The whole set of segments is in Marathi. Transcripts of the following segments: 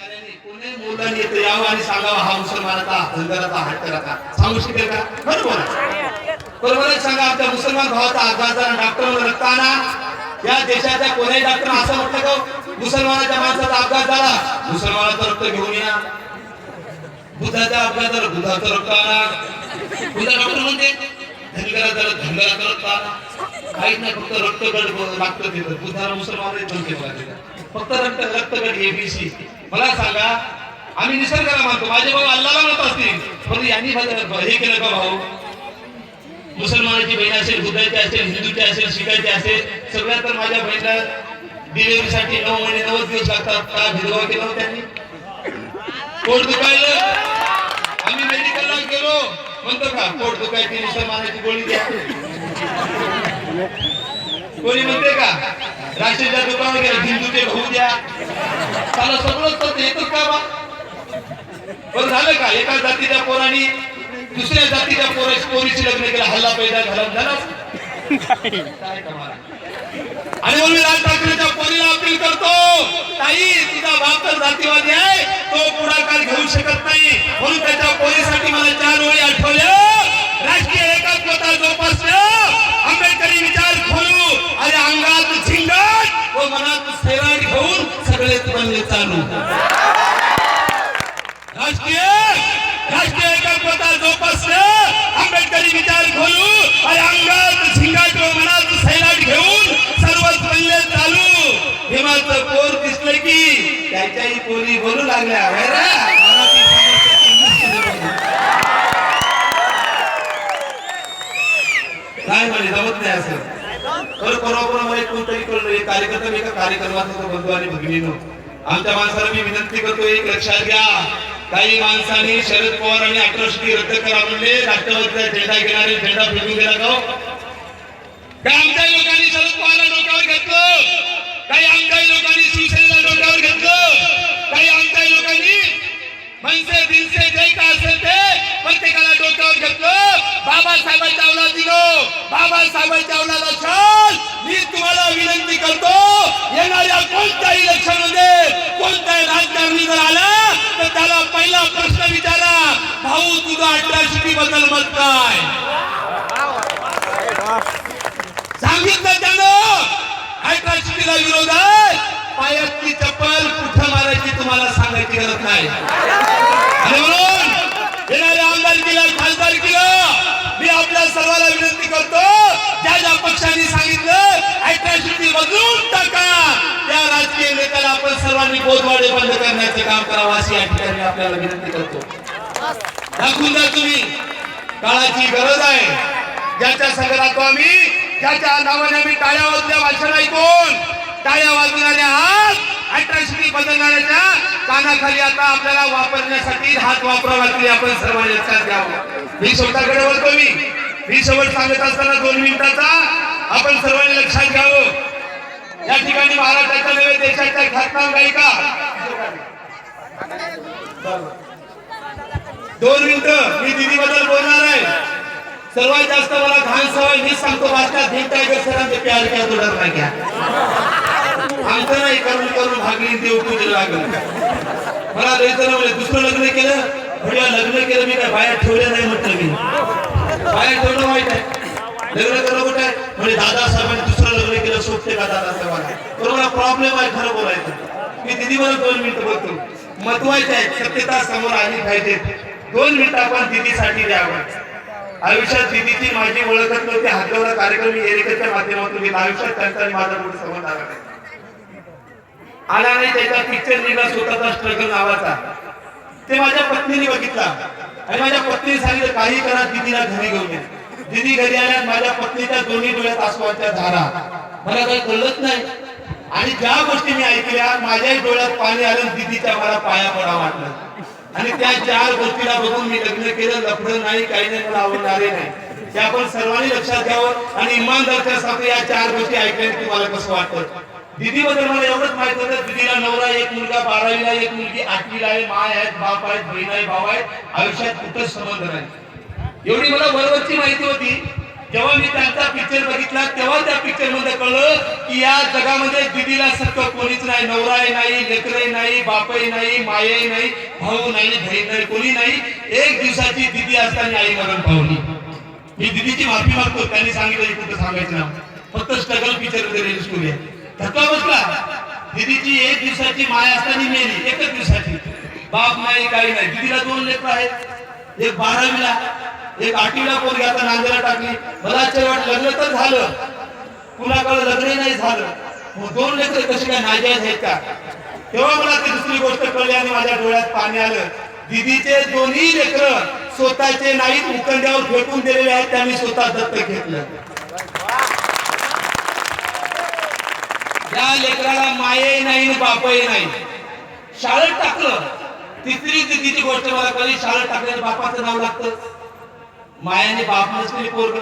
कोणी मुलांनी यावं आणि सांगावं हा मुसलमानाचा धनगराचा सांगू शकेल का? बरोबर बरोबर सांगा आमच्या मुसलमान भावाचा आघात झाला डॉक्टर रक्त आणा या देशाच्या कोणाही डॉक्टर असं म्हटलं का हो? मुसलमानाच्या माणसाचा अपघात झाला. मुसलमानाचं रक्त घेऊन या. बुधाच्या अपघाताला बुधाचं रक्त आणा. बुधा डॉक्टर म्हणते धनगराचा धनगराचं रक्त आणा. काहीच नाही फक्त रक्तगट लागतं तिथं बुधाला मुसलमान फक्त रक्त रक्तगट एबीसी मला सांगा आम्ही निसर्गाला मानतो. माझे भाऊ अल्लाला म्हणत असतील. पण यांनी हे केलं का भाऊ? मुसलमानाची बहीण असेल बुद्धाची असेल हिंदूची असेल शिखाची असेल सगळ्या तर माझ्या बहिणीला डिलिव्हरीसाठी नऊ महिने नऊ दिवस लागतात. का भेदभाव केला होता त्यांनी? पोट दुखायलं. आम्ही मेडिकलला गेलो. म्हणतो का पोट दुखायची मुसलमानाची गोळी द्या. कोणी म्हणते का राष्ट्रीयच्या दुकानावर गेला हिंदूचे भाऊ द्या. त्याला सगळं तर येतच का बा पण झालं का? एका जातीच्या पोराने दुसऱ्या जातीच्या पोरा पोरीशी लग्न केलं हल्ला पैदा झाला झाला आणि म्हणून मी राज ठाकरेच्या पोरीला अपील करतो ताई तुझा बाप तर जातीवादी आहे तो पुढाकार घेऊ शकत नाही. म्हणून त्याच्या पोरीसाठी मला चार वेळी आठवल्या. राष्ट्रीय एकात्मता जोपासणं आंबेडकरी विचार खोलू आणि अंगात बनले चालू राष्ट्रीय राष्ट्रीय एकात्मता जोपासणं आंबेडकरी विचार खोलू आणि अंगात झिंगाट मनात सैलाट घेऊन सर्वच पल्ले चालू. हेमाचं पोर दिसलं की त्याच्याही पोरी बोलू लागल्या. "होय काय म्हणे जमत नाही असं. तर परवा परवा मला एक कोणतरी कळलं एक कार्यकर्ता एका कार्यक्रमाचा बंधू आणि भगिनीनो आमच्या माणसाला मी विनंती करतो एक लक्षात घ्या. काही माणसांनी शरद पवार आणि अट्रॉसिटी रद्द करा म्हणले राष्ट्रवादीचा झेंडा घेणारे झेंडा फिरून गेला का काय आमच्या लोकांनी शरद पवारला डोक्यावर घेतलं? काही आमच्या लोकांनी शिवसेनेला डोक्यावर घेतलं? काही आमच्या लोकांनी मनसे दिलसे जे काय असेल ते प्रत्येकाला डोक्यावर घेतलं? बाबासाहेबांच्या अवलाद दिलो बाबासाहेबांच्या अवलादा छान मी तुम्हाला विनंती करतो येणाऱ्या कोणत्याही इलेक्शनमध्ये कोणत्याही राजकारणी जर आला तर त्याला पहिला प्रश्न विचारा भाऊ तुझा अट्रॅसिटी बद्दल मत काय सांगितलं त्यानं अट्रॅसिटीला विरोध आहे? पायातली चप्पल कुठं मारायची तुम्हाला सांगायची गरज नाही. म्हणून येणाऱ्या आमदारकीला खासदारकीला मी आपल्या सर्वांना विनंती करतो ज्या ज्या पक्षांनी सांगितलं अट्रॅसिटी बदलून टाका त्या राजकीय नेत्याला आपण बोधवाडे बंद करण्याचं काम करावं अशी या ठिकाणी आपल्याला विनंती करतो. दाखवून द्या तुम्ही. काळाची गरज आहे. ज्याच्या संघ राहतो आम्ही ज्याच्या नावाने आम्ही टाळ्या वाजल्या वाचन ऐकून टाळ्या वाजवणारे हात अट्रॅसिटी बदलणाऱ्याच्या कानाखाली आता आपल्याला वापरण्यासाठी हात वापरावा लागतील आपण सर्वांनी लक्षात घ्यावं. मी स्वतःकडे बोलतो मी. मी शेवट सांगत असताना दोन मिनिटाचा आपण सर्वांनी लक्षात घ्यावं. या ठिकाणी महाराष्ट्राच्या नव्हे देशाच्या ख्यातनाम गायिका दोन मिनिटं मी दिदी बद्दल बोलणार आहे. सर्वात जास्त मला घाण सवय मी सांगतो भाषणात भीम टायगर सरांचे प्यार क्या तो डर नाही क्या आमचं नाही करून करून भागली देव पूजलं लागलं. मला द्यायचं म्हणजे दुसरं लग्न केलं? म्हणजे लग्न केलं मी काय बाहेर ठेवलं नाही म्हटलं मी. बाहेर ठेवलं वाईट आहे. लग्न करणं कुठे म्हणजे दादा साहेबांनी दुसरं लग्न केलं सोपते का दादा पण प्रॉब्लेम आहे खरं बोलायचं. मी दिदी मला दोन मिनिटं बोलतो. महत्त्वाचे आहे सत्यता समोर आली पाहिजे. दोन मिनिटं आपण दिदीसाठी द्यावं. आयुष्यात दिदीची माझी ओळखत नव्हती हातगावला कार्यक्रम एरिकेच्या माध्यमातून घेतला. आयुष्यात त्यांचा माझा मोठा संबंध आला. नाही आला नाही त्याचा पिक्चर निघाला स्वतःचा स्ट्रगल नावाचा. ते माझ्या पत्नीने बघितला. आणि माझ्या पत्नीने सांगितलं काही करा दिदीला घरी घेऊन ये. दिदी घरी आल्या माझ्या पत्नीच्या दोन्ही डोळ्यात आसवाच्या धारा. मला काही कळलंच नाही. आणि ज्या गोष्टी मी ऐकल्या माझ्याही डोळ्यात पाणी आलं दिदीच्या मला पाया पडा वाटलं. आणि त्या चार गोष्टीला बघून मी लग्न केलं लफडं नाही काही नाही मला आवडणारे नाही. ते आपण सर्वांनी लक्षात घ्यावं आणि इमानदारच्या साथ या चार गोष्टी ऐकल्या तुम्हाला कसं वाटतं? दिदी बद्दल मला एवढंच माहीत होतं दिदीला नवरा एक मुलगा बारावीला एक मुलगी आठवीला आहे माय आहेत बाप आहेत बहीण आहे भाव आहेत आयुष्यात कुठंच संबंध नाही. एवढी मला वरवरची माहिती होती. जेव्हा मी त्यांचा पिक्चर बघितला तेव्हा त्या पिक्चरमध्ये कळलं की या जगामध्ये दिदीला सत्य कोणीच नाही. नवराही नाही लेकरही नाही बापही नाही मायही नाही भाऊ नाही बहीण नाही कोणी नाही. एक दिवसाची दिदी असताना आई मरण पावली. मी दिदीची माफी मागतो त्यांनी सांगितलं कुठं सांगायचं ना फक्त स्ट्रगल पिक्चरमध्ये रिलीज करूया धक्का बसला. दिदीची एक दिवसाची माय असताना मेली एकच दिवसाची. बाप नाही काही नाही. दिदीला दोन लेकर आहेत. एक बारावीला. एक आटीला पोरगी आता नांदेला टाकली. मला वाट लग्न तर झालं. कुणाकडे लग्न नाही झालं. दोन लेकर कशी काय नाजायज आहेत का? तेव्हा मला ती दुसरी गोष्ट कळली आणि माझ्या डोळ्यात पाणी आलं. दिदीचे दोन्ही लेकर स्वतःचे नाहीत उकंड्यावर फेकून दिलेले आहेत त्यांनी स्वतः दत्तक घेतलं. त्या लेकराला माये नाही बापही नाही. शाळेत टाकलं. तिसरी दिदीची गोष्ट मला कळली शाळेत टाकल्याने बापाचं नाव लागतं. मायाने बाप नसलेली पोरग.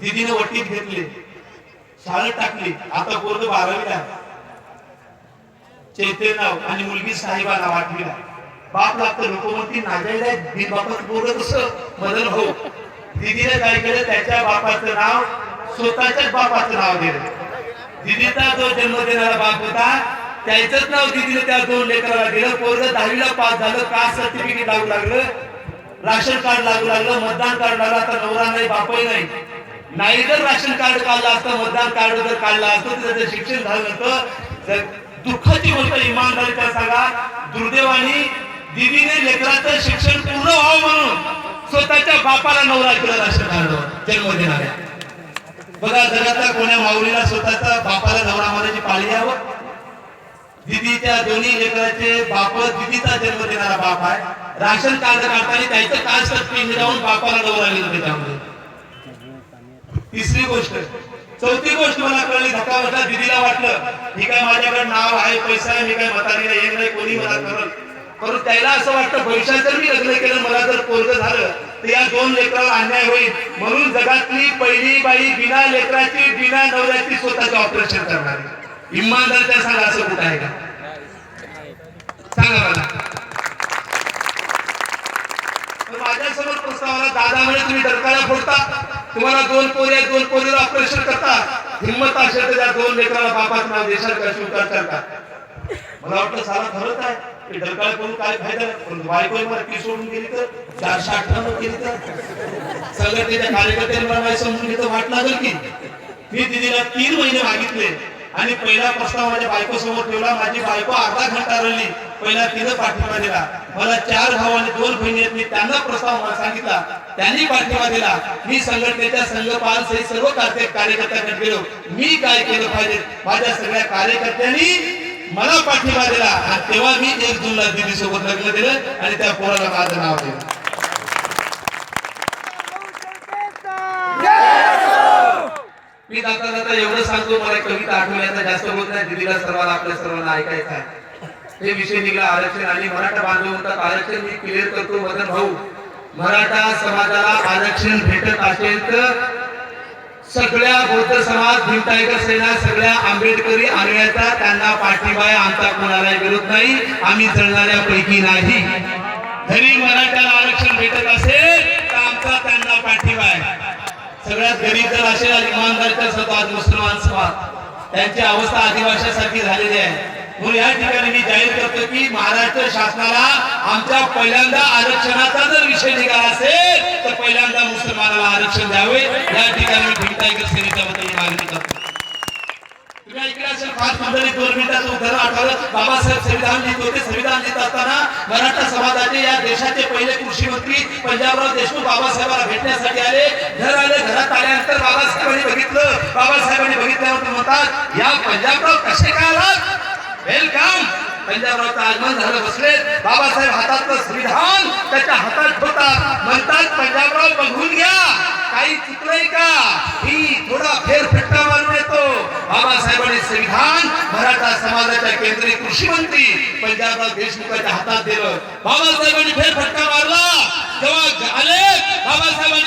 दिदीने वटीत घेतले. शाळेत टाकली. आता पोरग बारावीला आहे. नाव आणि मुलगी साहेबा नाव आठवीला बाप लागतं लोक नाजायला दीद बापाचं पोरग कसं मदन हो दिदीने काय केलं? त्याच्या बापाचं नाव स्वतःच्याच बापाचं नाव दिलं. दिदीचा जो जन्म देणारा बाप होता त्याच नाव दिदीने त्या दोन लेकराला दिलं. पोरग दहावीला पास झालं. का सर्टिफिकेट लागू लागलं? राशन कार्ड लागू लागलं मतदान कार्ड लागलं आता नवरा नाही बापही नाही. नाही जर राशन कार्ड काढलं असतं मतदान कार्ड जर काढलं असतं तर त्याचं शिक्षण झालं नसतं तर दुःखाची गोष्ट इमानदारीचा सांगा दुर्दैवानी दिदीने लेकराचं शिक्षण पूर्ण व्हावं म्हणून स्वतःच्या बापाला नवरा केलं राशन कार्ड जन्म देणाऱ्या. बघा जगातल्या कोण्या माऊलीला स्वतःचा बापाला नवरा मानाची पाळी यावं? दिदीच्या दोन्ही लेकराचे बाप दिदीचा जन्म देणारा बाप आहे. राशन कार्ड काढताना त्याचं कास्ट सर्टिफिकेट जाऊन बापाला लागले होते त्यामुळे तिसरी गोष्ट चौथी गोष्ट मला कळली धक्का बसला दिदीला वाटलं ही काय माझ्याकडे नाव आहे पैसा आहे मी काय म्हातारीला हे नाही कोणी मला करत परंतु त्याला असं वाटतं भविष्यात जर मी लग्न केलं मला जर पोरग झालं तर या दोन लेकराला अन्याय होईल. म्हणून जगातली पहिली बाई बिना लेकराची बिना नवऱ्याची स्वतःचे ऑपरेशन करणारी. इमानदार त्या सांगा असं कुठं आहे का? सांगा मला. दादा म्हणजे तुम्ही डरकाळा फोडता तुम्हाला दोन पोरी दोन पोरीला ऑपरेशन करता. हिंमत असेल तर त्या दोन लेकराला बापाचं नाव देशाल का स्वीकार करता मला वाटलं सारा खरंच आहे. करून काय फायदा पण बायको मला ती सोडून गेली तर चारशे अठ्ठ्याण्णव केली तर. संघटनेच्या कार्यकर्त्यांनी मला समजून घेतलं वाट लागेल की. मी दिदीला तीन महिने मागितले आणि पहिला प्रस्ताव माझ्या बायको समोर ठेवला. माझी बायको अर्धा घंटा रडली. पहिला तिनं पाठिंबा दिला. मला चार भाऊ आणि दोन बहिणी आहेत. मी त्यांना प्रस्ताव मला सांगितला. त्यांनी पाठिंबा दिला. मी संघटनेच्या संघपाल सहित सर्व कार्यकर्त्यांकडे गेलो. मी काय केलं पाहिजे? माझ्या सगळ्या कार्यकर्त्यांनी मला पाठिंबा दिला. आणि तेव्हा मी एक जूनला दिदी सोबत लग्न दिलं आणि त्या पोराला माझं नाव दिलं. मी जाता जाता एवढं सांगतो मला कविता आठवण्याचा जास्त बोलत नाही. दिदीला सर्वांना आपल्या सर्वांना ऐकायचं आहे. हे विषय निघला आरक्षण आणि मराठा बांधवांचा आरक्षण मी क्लिअर करतो मदन भाऊ. मराठा समाजाला आरक्षण भेटत असेल तर सगळ्या बौद्ध समाज भीम सेना सगळ्या आंबेडकरी आर्याचा त्यांना पाठिंबा आहे. आमचा कोणाला विरोध नाही. आम्ही जळणाऱ्या पैकी नाही. जरी मराठ्याला आरक्षण भेटत असेल तर आमचा त्यांना पाठिंबा आहे. सगळ्यात गरीब जर असेल इमानदार तर स्वतः मुसलमान समाज त्यांची अवस्था आदिवासीसाठी झालेली आहे. म्हणून या ठिकाणी मी जाहीर करतो की महाराष्ट्र शासनाला आमच्या पहिल्यांदा आरक्षणाचा जर विषय निघाला असेल तर पहिल्यांदा मुसलमानाला आरक्षण द्यावे. या ठिकाणी मी भीम सेनेच्या वतीने मागणी करतो. तुम्ही असेल मंडळी दोन मिनिटाचं उदाहरण आठवलं? बाबासाहेब संविधान लिहित होते. संविधान लिहित असताना मराठा समाजाचे या देशाचे पहिले कृषी मंत्री पंजाबराव देशमुख बाबासाहेबांना भेटण्यासाठी आले. घर आले घरात आल्यानंतर बाबासाहेबांनी बघितलं. बाबासाहेबांनी बघितल्यानंतर म्हणतात या पंजाबराव कसे काय आलात? वेलकम पंजाबरावचं आगमन झालं बसले बाबासाहेब हातातलं संविधान त्याच्या हातात ठेवतात. म्हणतात पंजाबराव बघून घ्या. काही चुकलंय का? ही थोडा फेरफटका मारून येतो. बाबासाहेबांनी संविधान मराठा समाजाच्या केंद्रीय कृषी मंत्री पंजाबराव देशमुखाच्या हातात दिलं. बाबासाहेबांनी फेरफटका मारला. जेव्हा आले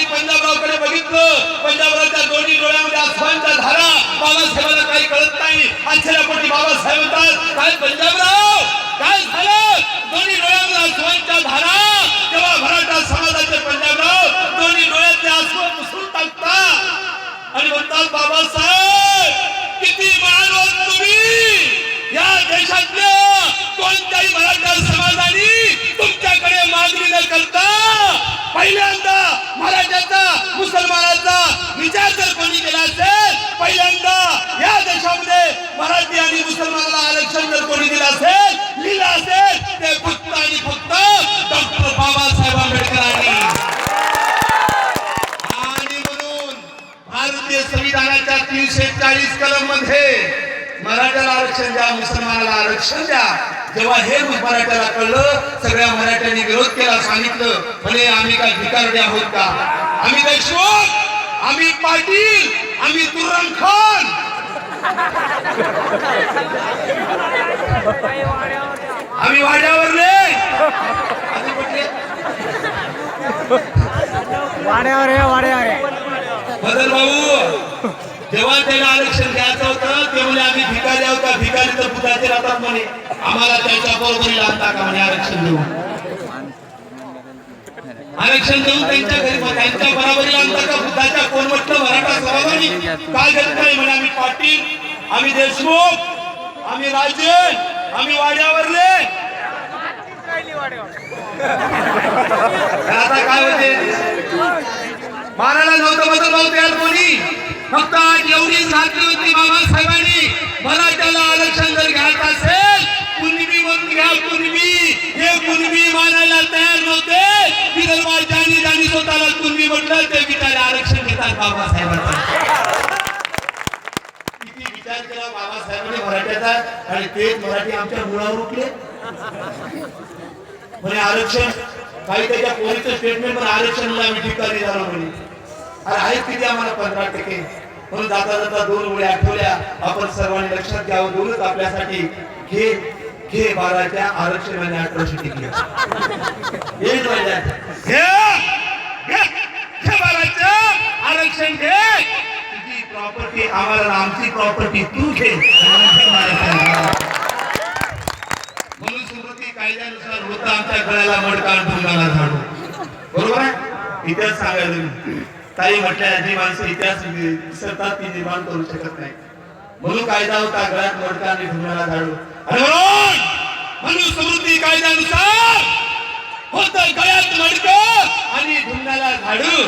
बाबासाहेबांनी पंजाबरावकडे बघितलं. पंजाबरावच्या दोन्ही डोळ्यामध्ये आसमानच्या धारा. बाबासाहेबांना काही कळत नाही. आश्चर्यापोटी बाबासाहेब म्हणतात काय पंजाबराव? काय झालं? दोन्ही डोळ्यामध्ये आसमानच्या धारा. तेव्हा मराठा समाजाचे पंजाबराव दोन्ही डोळ्यातले आसमान पुसून टाकतात. आणि म्हणतात बाबासाहेब किती महान आहोत तुम्ही. या देशातल्या कोणत्याही मराठा समाजाने तुमच्याकडे मागणी न करता पहिल्यांदा मराठ्याचा मुसलमानाचा विचार जर कोणी केला असेल पहिल्यांदा या देशामध्ये मराठी आणि मुसलमानाला आरक्षण जर कोणी दिलं असेल लिहिलं असेल ते फक्त आणि फक्त डॉक्टर बाबासाहेब आंबेडकरांनी आणि म्हणून भारतीय संविधानाच्या तीनशे चाळीस कलममध्ये मराठ्याला आरक्षण द्या मुसलमानाला आरक्षण द्या जेव्हा हे मराठ्याला कळलं सगळ्या मराठ्यांनी विरोध केला सांगितलं म्हणे आम्ही काय भिकारडे आहोत का आम्ही देशमुख आम्ही पाटील आम्ही तुरंग खान आम्ही वाड्यावरले. कुठले? वाड्यावर आहे वाड्यावर बदल भाऊ जेव्हा त्याला आरक्षण द्यायचं होतं ते म्हणे आम्ही भिकारी आहोत का? भिकारी तर बुधाचे राहतात म्हणे. आम्हाला त्याच्या बरोबरीला आणता का म्हणे आरक्षण देऊ आरक्षण देऊन त्यांच्या घरी त्यांच्या बरोबरीला आणता का बुद्धाच्या कोण म्हटलं मराठा समाजाने काय घेत नाही म्हणे आम्ही पाटील आम्ही देशमुख आम्ही राजे आम्ही वाड्यावरले. आता काय होते? मारायला नव्हतं बदल नव्हते तयार कोणी. फक्त आज एवढी खात्री होती बाबासाहेबांनी. मराठ्याला आरक्षण जर घ्यायचं असेल स्वतःला कुणबी ते बिचारे आरक्षण घेतात बाबासाहेबांना किती विचार केला बाबासाहेबांनी मराठ्याचा आणि तेच मराठी आमच्या मुळावर उठले. म्हणे आरक्षण काही त्याच्या पोलीसचं स्टेटमेंट पण आरक्षणला मी ठिकाणी झालो म्हणे. अरे आहेत किती आम्हाला पंधरा टक्के? म्हणून जाता जाता दोन वेळी आठवल्या. आपण सर्वांनी लक्षात घ्यावं दोनच आपल्यासाठी. घे घे बाराच्या आरक्षणाने आणि अठराशे टिकले. एक महिन्यात. आरक्षण दे तुझी प्रॉपर्टी आम्हाला आमची प्रॉपर्टी तू घे. मनुस्मृती कायद्यानुसार होता आमच्या गळ्याला मडका आणि झाडू. बरोबर आहे? इतिहास सांगायला मी काही म्हटल्या जी माणसं इतिहास विसरतात ती निर्माण करू शकत नाही. म्हणून कायदा होता गळ्यात मडका आणि ढोंगाला झाडू. आणि म्हणून कायद्यानुसार होत गळ्यात मडक आणि ढुंगाला झाडू.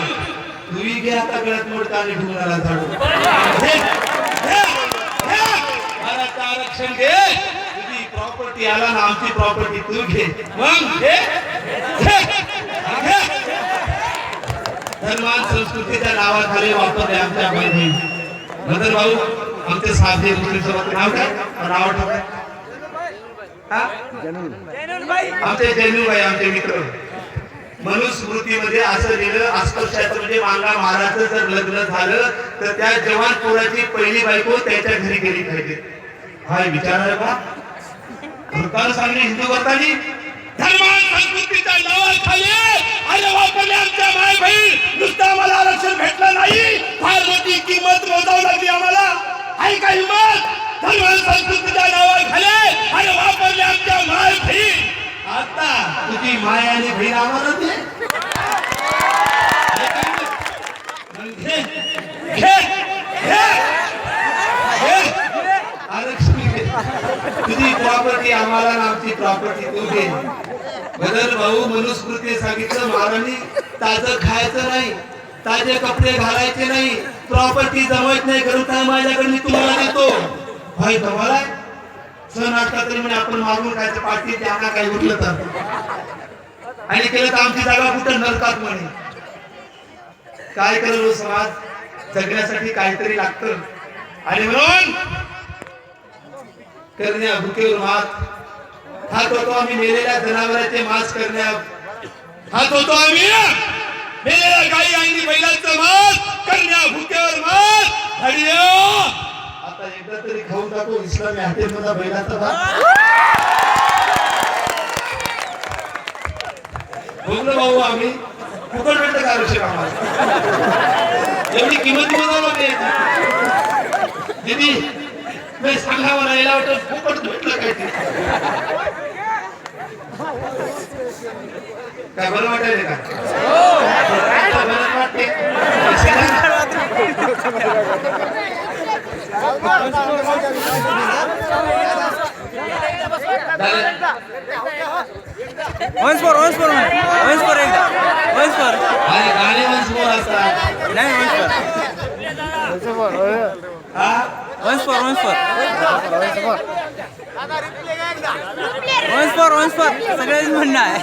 तुम्ही घे आता गळ्यात मडका आणि ढुंगाला झाडू. मराठा आरक्षण घे. तुझी प्रॉपर्टी आला ना आमची प्रॉपर्टी तू घे. मग धर्मान संस्कृतीच्या नावाखाली वापरले आमच्या बहिणी. मदर भाऊ आमचे साधे मुलीसोबत नाव काय? नाव? हा? आमचे जैनूबाई आमचे मित्र. मनुस्मृतीमध्ये असं लिहिलं अस्पृश्याचं म्हणजे मांगा महाराजचं जर लग्न झालं तर त्या जवान पोराची पहिली बायको त्याच्या घरी गेली पाहिजे. हाय विचार आहे का? भूतान सांगली हिंदू भक्तांनी धर्मान संस्कृतीच्या नावाखाली अरे वापरले आमच्या माय बहीण नुसतं आम्हाला आरक्षण भेटलं नाही. फार मोठी किंमत मोजावी लागली आम्हाला. आहे का हिंमत? धर्मान आता तुझी मायाने आणि आम्हाला तुझी प्रॉपर्टी आम्हाला आमची प्रॉपर्टी तू दे. बदल भाऊ मनुस्मृती सांगितलं महाराणी ताज खायचं नाही ताजे कपडे घालायचे नाही प्रॉपर्टी जमवायच नाही करून काय माझ्याकडे तुम्हाला देतो. भाई तुम्हाला सण असला तरी म्हणे आपण मारून खायचं पाठी त्यांना काही उठलं तर. आणि केलं तर आमची जागा कुठं नरतात म्हणे. काय करेल समाज? जगण्यासाठी काहीतरी लागतं. आणि म्हणून करण्या भुकेवर मात. खात होतो आम्ही मेलेल्या जनावरांचे मांस करण्या. खात होतो आम्ही मेलेल्या गाई आणि बैलांचं मांस करण्या भुकेवर मात हरियो आता एकदा तरी टाकू इस्लामी हॉटेलमधला बैलाचा भात भोगलो भाऊ आम्ही फुकट भेटत का आयुष्य आम्हाला? एवढी किंमत लागते दीदी मी सांगा मला याला वाटत फुकट भेटलं काय ते? काय बरं वाटायला का काय बरं वाटते पैसे द्या. झालं? Once four once four once four एकदा वन्स फोर अरे गाणे वंश मोर असतात. नाही वन्स फोर हा? Once four once four once four once four सगळ्यांच म्हणणं आहे